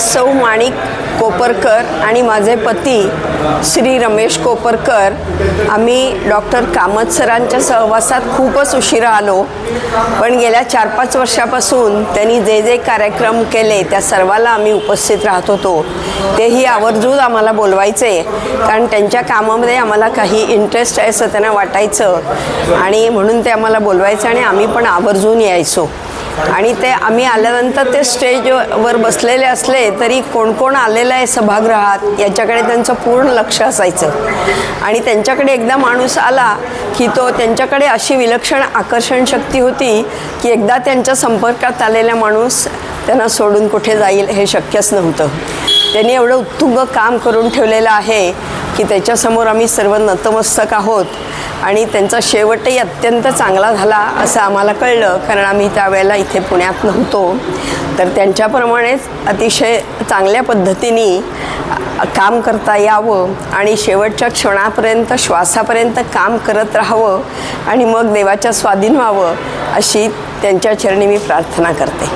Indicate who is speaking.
Speaker 1: सौ माणिक कोपरकर आणि माझे पती श्री रमेश कोपरकर आम्ही डॉक्टर कामत सरांच्या सहवासात खूपच उशिरा आलो. पण गेल्या चार पाच वर्षापासून त्यांनी जे जे कार्यक्रम केले त्या सर्वाला आम्ही उपस्थित राहत होतो. तेही आवर्जून आम्हाला बोलवायचे कारण त्यांच्या कामामध्ये आम्हाला काही इंटरेस्ट आहे असं त्यांना वाटायचं. आणि म्हणून ते आम्हाला बोलवायचं आणि आम्ही पण आवर्जून यायचो. आणि ते आम्ही आल्यानंतर ते स्टेजवर बसलेले असले तरी कोण कोण आलेलं आहे सभागृहात याच्याकडे त्यांचं पूर्ण लक्ष असायचं. आणि त्यांच्याकडे एकदा माणूस आला की तो त्यांच्याकडे अशी विलक्षण आकर्षण शक्ती होती की एकदा त्यांच्या संपर्कात आलेला माणूस त्यांना सोडून कुठे जाईल हे शक्यच नव्हतं. त्यांनी एवढं उत्तुंग काम करून ठेवलेलं आहे की त्याच्यासमोर आम्ही सर्व नतमस्तक आहोत. आणि त्यांचा शेवटही अत्यंत चांगला झाला असं आम्हाला कळलं कारण आम्ही त्यावेळेला इथे पुण्यात नव्हतो. तर त्यांच्याप्रमाणेच अतिशय चांगल्या पद्धतीने काम करता यावं आणि शेवटच्या क्षणापर्यंत श्वासापर्यंत काम करत राहावं आणि मग देवाच्या स्वाधीन व्हावं अशी त्यांच्या चरणी मी प्रार्थना करते.